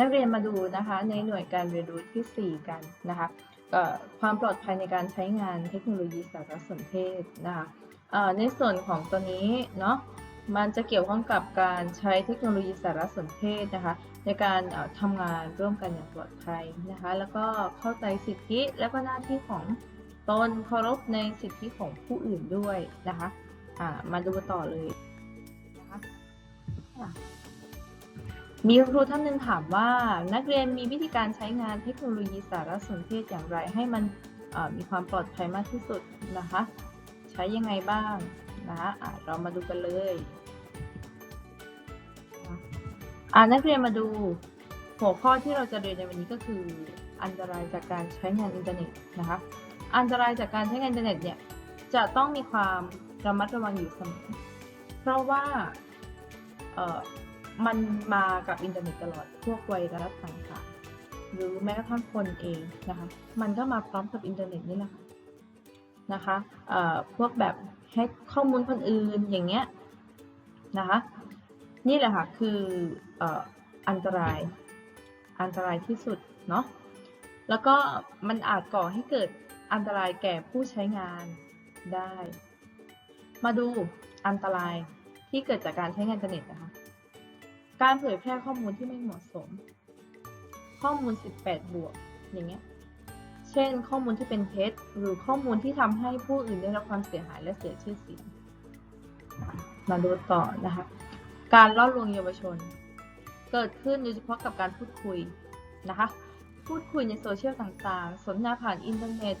นักเรียนมาดูนะคะ ในหน่วยการเรียนรู้ทีสี่ 4 กันนะคะความปลอดภัยในการใช้งานเทคโนโลยีสารสนเทศนะคะในส่วนของตัวนี้เนาะมันจะเกี่ยวข้องกับการใช้เทคโนโลยีสารสนเทศนะคะ ในการเอ่อทำงานร่วมกันอย่างปลอดภัยนะคะ แล้วก็เข้าใจสิทธิและก็หน้าที่ของตนเคารพในสิทธิของผู้อื่นด้วยนะคะมาดูต่อเลยนะคะ มีครูท่านหนึ่งถามว่านักเรียนมีวิธีการใช้งานเทคโนโลยีสารสนเทศอย่างไร ให้มันมีความปลอดภัยมากที่สุดนะคะ ใช้ยังไงบ้างนะคะะเรามาดูกันเลยอ่านักเรียนมาดูหัวข้อที่เราจะเรียนในวันนี้ก็คืออันตรายจากการใช้งานอินเทอร์เน็ตนะคะอันตรายจากการใช้งานอินเทอร์เน็ตเนี่ยจะต้องมีความระมัดระวังอยู่เสมอเพราะว่า มันมากับอินเทอร์เน็ตตลอด พวกไวรัสต่างๆหรือแม้กระทั่งคนเองนะคะ มันก็มาพร้อมกับอินเทอร์เน็ตนี่แหละค่ะนะคะเอ่อพวกแบบแฮกข้อมูลคนอื่นอย่างเงี้ยนะคะ นี่แหละค่ะคือเอ่ออันตรายอันตรายที่สุดเนาะแล้วก็มันอาจก่อให้เกิดอันตรายแก่ผู้ใช้งานได้ มาดูอันตรายที่เกิดจากการใช้งานอินเทอร์เน็ตนะคะ การเผยแพร่ข้อมูลที่ไม่เหมาะสม ข้อมูล 18 บวก อย่างเงี้ย เช่น ข้อมูลที่เป็นเท็จ หรือข้อมูลที่ทำให้ผู้อื่นได้รับความเสียหายและเสียชื่อเสียง มาดูต่อนะคะ การล่อลวงเยาวชน เกิดขึ้นโดยเฉพาะกับการพูดคุยนะคะ พูดคุยในโซเชียลต่างๆ สนทนาผ่านอินเทอร์เน็ต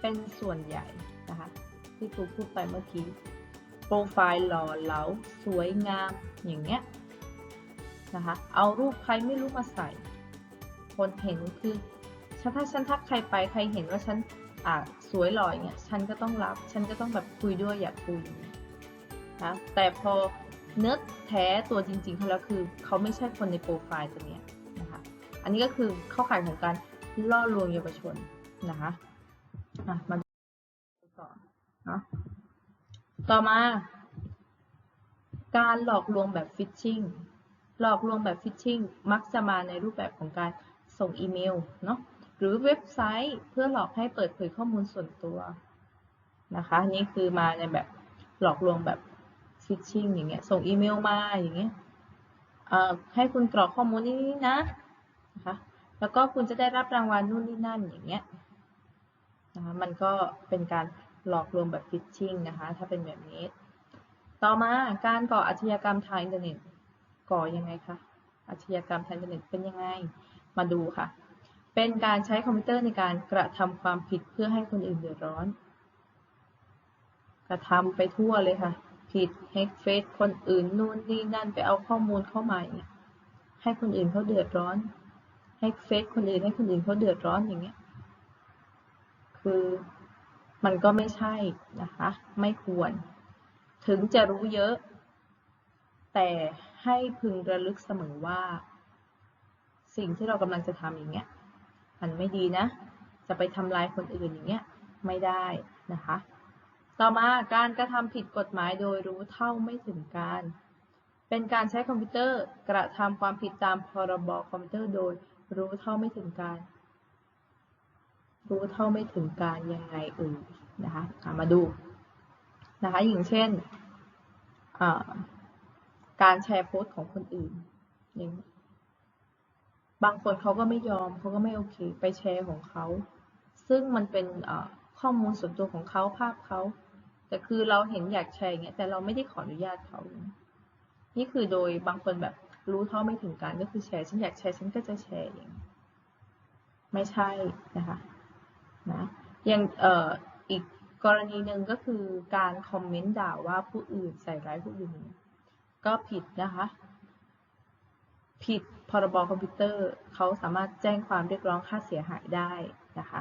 เป็นส่วนใหญ่นะคะ ที่ครูพูดไปเมื่อกี้ โปรไฟล์หล่อเหลา สวยงาม อย่างเงี้ย นะคะ เอารูปใครไม่รู้มาใส่ คนเห็นคือถ้าฉันทักใครไปใครเห็นว่าฉันอ่าสวยหล่อยเงี้ยฉันก็ต้องรับ ฉันก็ต้องแบบคุยด้วยอยากคุยนะแต่พอเนื้อแท้ตัวจริงๆเขาแล้วคือ เขาไม่ใช่คนในโปรไฟล์ตัวเนี้ยนะคะ อันนี้ก็คือเข้าข่ายของการล่อลวงเยาวชนนะคะอะมาดูต่อเนาะต่อมา การหลอกลวงแบบฟิชชิง หลอกลวงแบบฟิชชิงมักจะมาในรูปแบบของการส่งอีเมลเนาะหรือเว็บไซต์เพื่อหลอกให้เปิดเผยข้อมูลส่วนตัวนะคะ นี่คือมาในแบบหลอกลวงแบบฟิชชิงอย่างเงี้ยส่งอีเมลมาอย่างเงี้ยให้คุณกรอกข้อมูลนี้นะนะคะแล้วก็คุณจะได้รับรางวัลนู่นนี่นั่นอย่างเงี้ยนะคะมันก็เป็นการหลอกลวงแบบฟิชชิงนะคะ ถ้าเป็นแบบนี้ ต่อมาการก่ออาชญากรรมทางอินเทอร์เน็ต ก่อยังไงคะอาชญากรรมทางอินเทอร์เน็ตเป็นยังไง มาดูค่ะ เป็นการใช้คอมพิวเตอร์ในการกระทำความผิดเพื่อให้คนอื่นเดือดร้อน กระทำไปทั่วเลยค่ะ ผิดแฮกเฟซคนอื่นนู่นนี่นั่นไปเอาข้อมูลเข้ามาอย่างเงี้ยให้คนอื่นเขาเดือดร้อนแฮกเฟซคนอื่นให้คนอื่นเขาเดือดร้อนอย่างเงี้ย คือมันก็ไม่ใช่นะคะ ไม่ควร ถึงจะรู้เยอะ แต่ ให้พึงระลึกเสมอว่า สิ่งที่เรากำลังจะทำอย่างเงี้ยมันไม่ดีนะ จะไปทำลายคนอื่นอย่างเงี้ยไม่ได้นะคะ ต่อมาการกระทำผิดกฎหมายโดยรู้เท่าไม่ถึงการ เป็นการใช้คอมพิวเตอร์กระทำความผิดตามพรบคอมพิวเตอร์โดยรู้เท่าไม่ถึงการ รู้เท่าไม่ถึงการยังไงเอ่ยนะคะอะมาดูนะคะอย่างเช่นอ่า การแชร์โพสต์ของคนอื่นอย่างบางคนเขาก็ไม่ยอมเขาก็ไม่โอเค ไปแชร์ของเขา ซึ่งมันเป็นข้อมูลส่วนตัวของเขาภาพเขา แต่คือเราเห็นอยากแชร์อย่างเงี้ยแต่เราไม่ได้ขออนุญาตเขา นี่คือโดยบางคนแบบรู้เท่าไม่ถึงการก็คือแชร์ฉันอยากแชร์ฉันก็จะแชร์อย่างนี้ไม่ใช่นะคะนะอย่างเอ่ออีกกรณีหนึ่งก็คือการคอมเมนต์ด่าว่าผู้อื่นใส่ร้ายผู้อื่น ก็ผิดนะคะ ผิดพรบคอมพิวเตอร์เขาสามารถแจ้งความเรียกร้องค่าเสียหายได้นะคะ